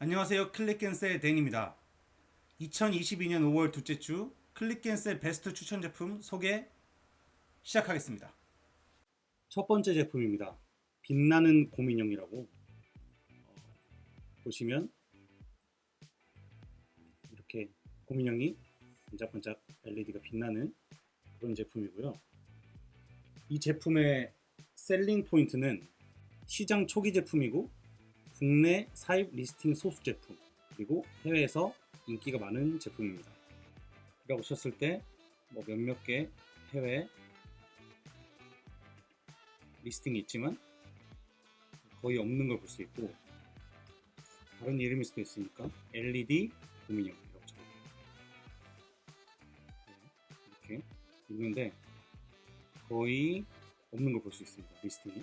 안녕하세요. 클릭앤셀 댄입니다. 2022년 5월 둘째 주 클릭앤셀 베스트 추천 제품 소개 시작하겠습니다. 첫 번째 제품입니다. 빛나는 고민형이라고 어, 보시면 이렇게 고민형이 반짝반짝 LED가 빛나는 그런 제품이고요. 이 제품의 셀링 포인트는 시장 초기 제품이고 국내 사입 리스팅 소수 제품 그리고 해외에서 인기가 많은 제품입니다. 여기가 오셨을 때 뭐 몇몇 개 해외 리스팅이 있지만 거의 없는 걸 볼 수 있고 다른 이름일 수도 있으니까 LED 고민형 이라고 적어요. 네, 이렇게 있는데 거의 없는 걸 볼 수 있습니다. 리스팅이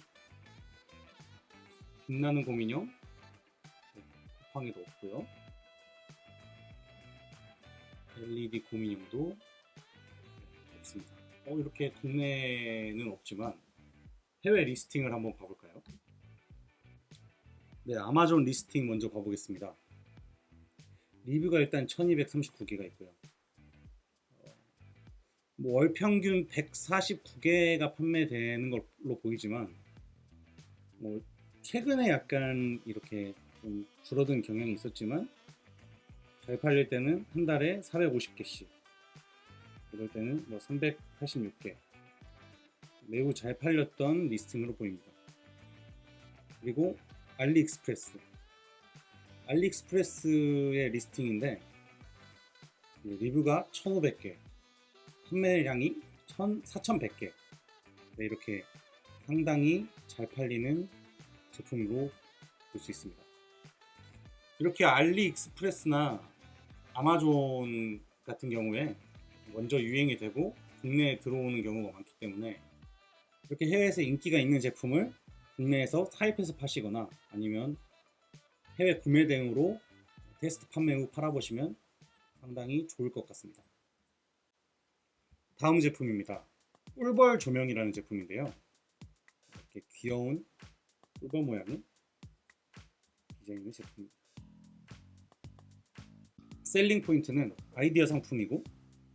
빛나는 고민형 네, 쿠팡에도 없고요. LED 고민형도 없습니다. 어, 이렇게 국내는 없지만 해외 리스팅을 한번 봐볼까요? 네, 아마존 리스팅 먼저 봐보겠습니다. 리뷰가 일단 1239개가 있고요. 어, 뭐월 평균 149개가 판매되는 걸로 보이지만 뭐 최근에 약간 이렇게 좀 줄어든 경향이 있었지만 잘 팔릴 때는 한 달에 450개씩 이럴 때는 뭐 386개 매우 잘 팔렸던 리스팅으로 보입니다. 그리고 알리익스프레스 알리익스프레스의 리스팅인데 리뷰가 1500개 판매량이 4100개 네, 이렇게 상당히 잘 팔리는 제품으로 볼 수 있습니다. 이렇게 알리익스프레스나 아마존 같은 경우에 먼저 유행이 되고 국내에 들어오는 경우가 많기 때문에 이렇게 해외에서 인기가 있는 제품을 국내에서 사입해서 파시거나 아니면 해외 구매 대행으로 테스트 판매 후 팔아보시면 상당히 좋을 것 같습니다. 다음 제품입니다. 꿀벌 조명이라는 제품인데요. 이렇게 귀여운 꿀벌 모양의 디자인의 제품입니다. 셀링 포인트는 아이디어 상품이고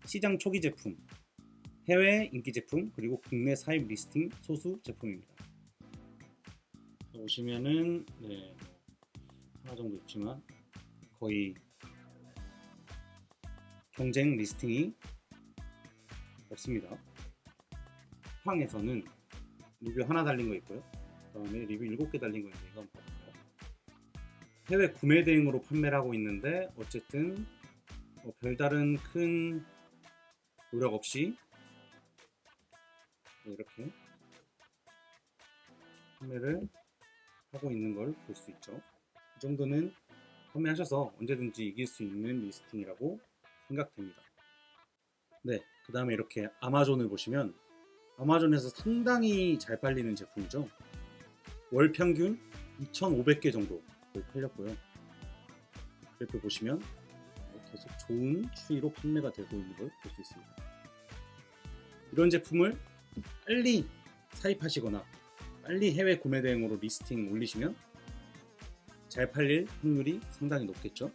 시장 초기 제품, 해외 인기 제품, 그리고 국내 사입 리스팅 소수 제품입니다. 보시면은 네, 하나 정도 있지만 거의 경쟁 리스팅이 없습니다. 쿠팡에서는 리뷰 하나 달린 거 있고요. 그 다음에 리뷰 7개 달린 거 있는데 봐볼까요? 해외 구매 대행으로 판매를 하고 있는데 어쨌든 뭐 별다른 큰 노력 없이 이렇게 판매를 하고 있는 걸 볼 수 있죠. 이 정도는 판매하셔서 언제든지 이길 수 있는 리스팅이라고 생각됩니다. 네, 그 다음에 이렇게 아마존을 보시면 아마존에서 상당히 잘 팔리는 제품이죠. 월 평균 2,500개 정도 팔렸고요. 그래프 보시면 계속 좋은 추이로 판매가 되고 있는 걸 볼 수 있습니다. 이런 제품을 빨리 사입하시거나 빨리 해외 구매 대행으로 리스팅 올리시면 잘 팔릴 확률이 상당히 높겠죠.